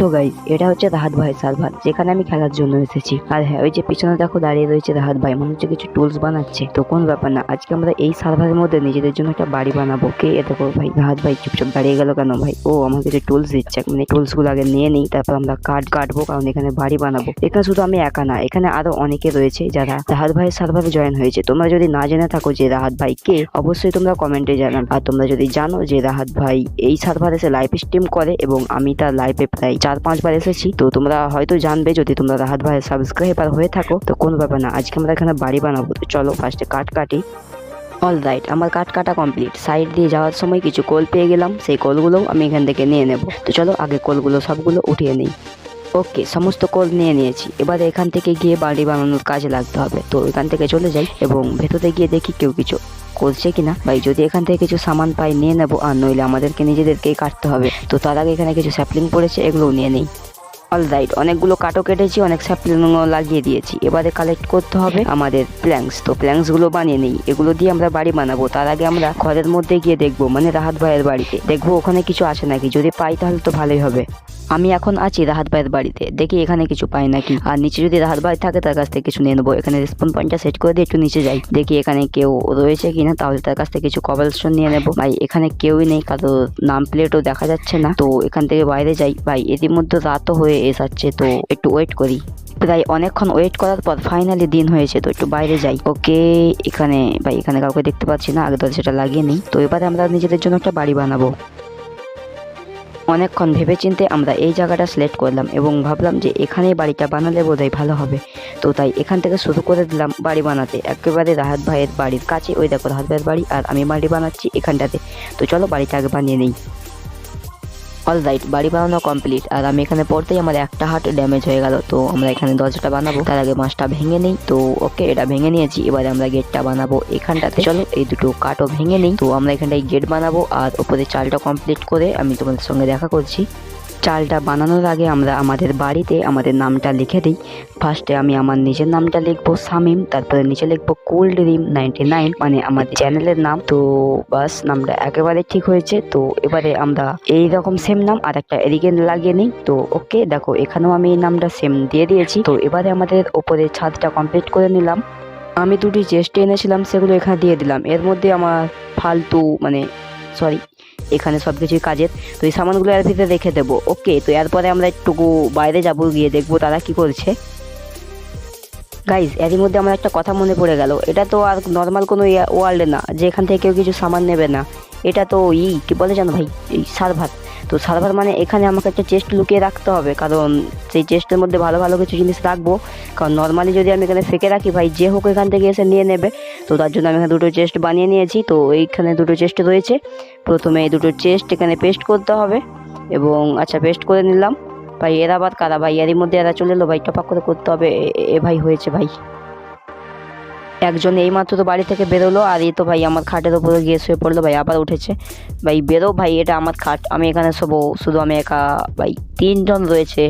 So guys এটা হচ্ছে রাহাত ভাই সার্ভার যেখানে আমি খেলার জন্য এসেছি। আর হ্যাঁ ওই যে পিছনে দেখো দাঁড়িয়ে রয়েছে রাহাত ভাই মনে হচ্ছে কিছু টুলস বানাচ্ছে। তো কোন ব্যাপার না, আজকে আমরা এই সার্ভারের মধ্যে নিজেদের জন্য একটা বাড়ি বানাবো। কে এটা করো ভাই রাহাত ভাই চুপচাপ দাঁড়িয়ে গেল কেন ভাই? ও আমার কিছু টুলস দিচ্ছে মানে টুলসগুলো আগে নিয়ে নিই, তারপর আমরা কাঠ কাটবো, কারণ এখানে বাড়ি বানাবো। এখানে শুধু আমি একা না, এখানে আরও অনেকে রয়েছে যারা রাহাত ভাইয়ের সার্ভারে জয়েন হয়েছে। তোমরা যদি না জেনে থাকো যে রাহাত ভাই কে, অবশ্যই তোমরা কমেন্টে জানান আর তোমরা যদি জানো যে রাহাত ভাই এই সার্ভারে এসে লাইভ স্ট্রিম করে, এবং আমি তার লাইভে প্রায় চার পাঁচবার এসেছি, তো তোমরা হয়তো জানবে যদি তোমরা রাহাত ভাইয়ের সাবস্ক্রাইবার হয়ে থাকো, তো কোনো ব্যাপার না, আজকে আমরা এখানে বাড়ি বানাবো। তো চলো ফার্স্টে কাঠ কাটি। অল রাইট আমার কাঠ কাটা কমপ্লিট সাইড দিয়ে যাওয়ার সময় কিছু কোল পেয়ে গেলাম, সেই কোলগুলোও আমি এখান থেকে নিয়ে নেব। তো চলো আগে কোলগুলো সবগুলো উঠিয়ে নিই। ওকে সমস্ত কোল নিয়ে নিয়েছি। এবারে এখান থেকে গিয়ে বাড়ি বানানোর কাজে লাগতে হবে। তো এখান থেকে চলে যাই এবং ভেতরে গিয়ে দেখি কেউ কিছু করছে কিনা, ভাই, যদি এখান থেকে কিছু সামান পাই নিয়ে নেব, আর নইলে আমাদেরকে নিজেদেরকেই কাটতে হবে। তো তার আগে এখানে কিছু স্যাপলিং পড়েছে, এগুলোও নিয়ে নেই। অল রাইট অনেকগুলো কাটো কেটেছি, অনেক স্যাপলিংও লাগিয়ে দিয়েছি। এবারে কালেক্ট করতে হবে আমাদের প্ল্যাঙ্কস তো প্ল্যাঙ্কসগুলো বানিয়ে নেই, এগুলো দিয়ে আমরা বাড়ি বানাবো। তার আগে আমরা ঘরের মধ্যে গিয়ে দেখব মানে রাহাত ভাইয়ের বাড়িতে। দেখব ওখানে কিছু আছে নাকি, যদি পাই তাহলে তো ভালোই হবে। আমি এখন আছি রাহাত ভাইয়ের বাড়িতে। দেখি এখানে কিছু পাই নাকি। আর নিচে যদি রাহাত ভাই থাকে, তার কাছ থেকে কিছু নিয়ে নেব। এখানে রেসপন পয়েন্টটা সেট করে দিয়ে একটু নিচে যাই। দেখি এখানে কেউ রয়েছে কিনা, তাহলে তার কাছ থেকে কিছু কভালস্টোন নিয়ে নেব। ভাই, এখানে কেউই নেই, কারও নাম প্লেটও দেখা যাচ্ছে না। তো এখান থেকে বাইরে যাই। ভাই এদের মধ্যে রাতও হয়ে এসাচ্ছে তো একটু ওয়েট করি। প্রায় অনেকক্ষণ ওয়েট করার পর ফাইনালি দিন হয়েছে, তো একটু বাইরে যাই। ওকে এখানে, ভাই, এখানে কাউকে দেখতে পাচ্ছি না, আগে তো সেটা লাগিয়ে নিই। তো এবারে আমরা নিজেদের জন্য একটা বাড়ি বানাবো। অনেকক্ষণ ভেবেচিন্তে আমরা এই জায়গাটা সিলেক্ট করলাম এবং ভাবলাম যে এখানেই বাড়িটা বানালে বোধহয় ভালো হবে। তো তাই এখান থেকে শুরু করে দিলাম বাড়ি বানাতে। একেবারে রাহাত ভাইয়ের বাড়ির কাছে ওই দেখো রাহাত ভাইয়ের বাড়ি আর আমি বাড়ি বানাচ্ছি এখানটাতে। তো চলো বাড়িটা আগে বানিয়ে নিই। অল রাইট বাড়ি বানানো কমপ্লিট আর আমি এখানে পড়তেই আমার একটা হাট ড্যামেজ হয়ে গেল। তো আমরা এখানে দরজাটা বানাবো। তার আগে মাছটা ভেঙে নেই। তো ওকে এটা ভেঙে নিয়েছি। এবারে আমরা গেটটা বানাবো এখানটাতে। চলো, এই দুটো কাঠও ভেঙে নিই। তো আমরা এখানটায় গেট বানাবো। আর ওপরে চালটা কমপ্লিট করে আমি তোমাদের সঙ্গে দেখা করছি। চালটা বানানোর আগে আমরা আমাদের বাড়িতে আমাদের নামটা লিখে দিই। ফার্স্টে আমি আমার নিজের নামটা লিখব সামিম তারপরে নিচে লিখব কোল্ড রিম নাইনটি নাইন মানে আমাদের চ্যানেলের নাম। তো বাস, নামটা একেবারে ঠিক হয়েছে। তো এবারে আমরা এই রকম সেম নাম আর একটা এদিকে লাগিয়ে নিই। তো ওকে, দেখো, এখানেও আমি এই নামটা সেম দিয়ে দিয়েছি। তো এবারে আমাদের ওপরে ছাদটা কমপ্লিট করে নিলাম। আমি দুটি চেস্টে এনেছিলাম, সেগুলো এখানে দিয়ে দিলাম। এর মধ্যে আমার ফালতু মানে সরি এখানে সব কিছুই কাজের। তো এই সামানগুলো এর ভিতরে রেখে দেবো। ওকে, তো এরপরে আমরা একটুকু বাইরে যাব, গিয়ে দেখব তারা কি করছে। গাইজ এরই মধ্যে আমার একটা কথা মনে পড়ে গেল। এটা তো আর নর্মাল কোনো ওয়ার্ল্ডে না যে এখান থেকে কেউ কিছু সামান নেবে না। এটা তো ই, কি বলে জানো ভাই? এই সার্ভার। তো সার্ভার মানে এখানে আমাকে একটা চেস্ট লুকিয়ে রাখতে হবে, কারণ সেই চেস্টের মধ্যে ভালো ভালো কিছু জিনিস রাখব। কারণ নর্মালি যদি আমি এখানে ফেকে রাখি, ভাই যে হোক এখান থেকে এসে নিয়ে নেবে। তো তার জন্য আমি এখানে দুটো চেস্ট বানিয়ে নিয়েছি। তো এইখানে দুটো চেস্ট রয়েছে। প্রথমে এই দুটো চেস্ট এখানে পেস্ট করতে হবে এবং আচ্ছা পেস্ট করে নিলাম। ভাই, এরা আবার কারা? ভাই, এরই মধ্যে এরা চলে এলো। ভাই, টপাক করে করতে হবে। এ ভাই হয়েছে, ভাই। একজন এই মাত্র তো বাড়ি থেকে বেরোলো, আর এই তো ভাই আমার খাটের উপরে গিয়ে শুয়ে পড়ল, ভাই আবার উঠেছে। ভাই বেরো, ভাই এটা আমার খাট, আমি এখানে শোবো, শুধু আমি একা, ভাই তিনজন রয়েছে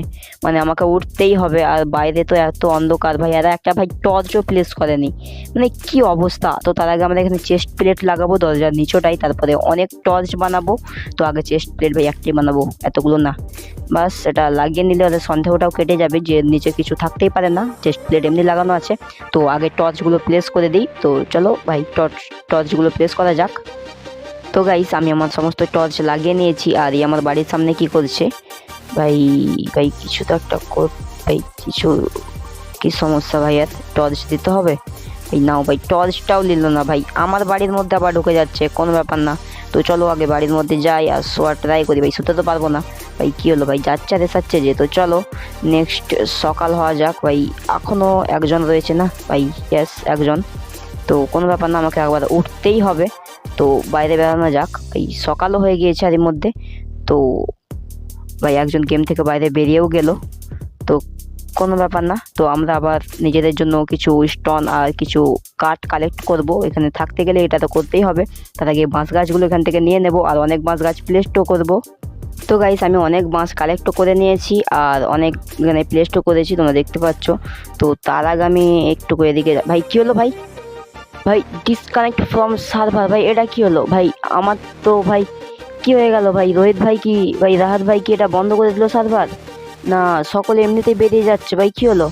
মানে আমাকে উঠতেই হবে, আর বাইরে তো এত অন্ধকার, ভাই এরা একটা ভাই টর্চও প্লেস করেনি। মানে কি অবস্থা? তো তার আগে আমরা এখানে চেস্ট প্লেট লাগাবো দরজার নিচটাই তারপরে অনেক টর্চ বানাবো, তো আগে চেস্ট প্লেট ভাই একটাই বানাবো, এতগুলো না। বাস এটা লাগিয়ে নিলে ওদের সন্দেহটাও কেটে যাবে যে নিচে কিছু থাকতেই পারে না, চেস্ট প্লেট এমনি লাগানো আছে, তো আগে টর্চগুলো প্লেস করে দিই। তো চলো ভাই টর্চ টর্চগুলো প্লেস করা যাক। তো গাইস আমি আমার সমস্ত টর্চ লাগিয়ে নিয়েছি। আর এই আমার বাড়ির সামনে কি করছে? ভাই ভাই, কিছু তো একটা ভাই, কিছু কি সমস্যা ভাই? আর টর্চ দিতে হবে? এই নাও ভাই টর্চটাও নিল না ভাই। আমার বাড়ির মধ্যে আবার ঢুকে যাচ্ছে, কোনো ব্যাপার না। তো চলো আগে বাড়ির মধ্যে যাই আর শোয়ার ট্রাই করি ভাই, শুতে তো পারব না। ভাই, কী হলো ভাই? যাচ্ছে আর এসাচ্ছে যে তো চলো নেক্সট সকাল হওয়া যাক ভাই। এখনও একজন রয়েছে না? ভাই ইয়েস একজন। তো কোনো ব্যাপার না, আমাকে একবার উঠতেই হবে। তো বাইরে বেরোনো যাক। এই সকালও হয়ে গিয়েছে এর মধ্যে। তো ভাই, একজন গেম থেকে বাইরে বেরিয়েও গেল। তো কোনো ব্যাপার না। তো আমরা আবার নিজেদের জন্য কিছু স্টোন আর কিছু কাঠ কালেক্ট করব। এখানে থাকতে গেলে এটা তো করতেই হবে। তার আগে বাঁশ গাছগুলো এখান থেকে নিয়ে নেব। আর অনেক বাঁশ গাছ প্লেস্টও করব। তো গাইস আমি অনেক বাঁশ কালেক্টও করে নিয়েছি আর অনেক মানে প্লেস্টও করেছি, তোমরা দেখতে পাচ্ছ। তো তার আগে আমি একটু এদিকে ভাই, কী হলো ভাই? ভাই ডিসকানেক্ট ফ্রম সার্ভার ভাই, এটা কি হলো? ভাই, আমার তো ভাই, কি হয়ে গেল ভাই? রোহিত ভাই কি, ভাই, রাহাত ভাই কি এটা বন্ধ করে দিল সার্ভার না, সকলে এমনিতেই বেরিয়ে যাচ্ছে, ভাই, কি হলো?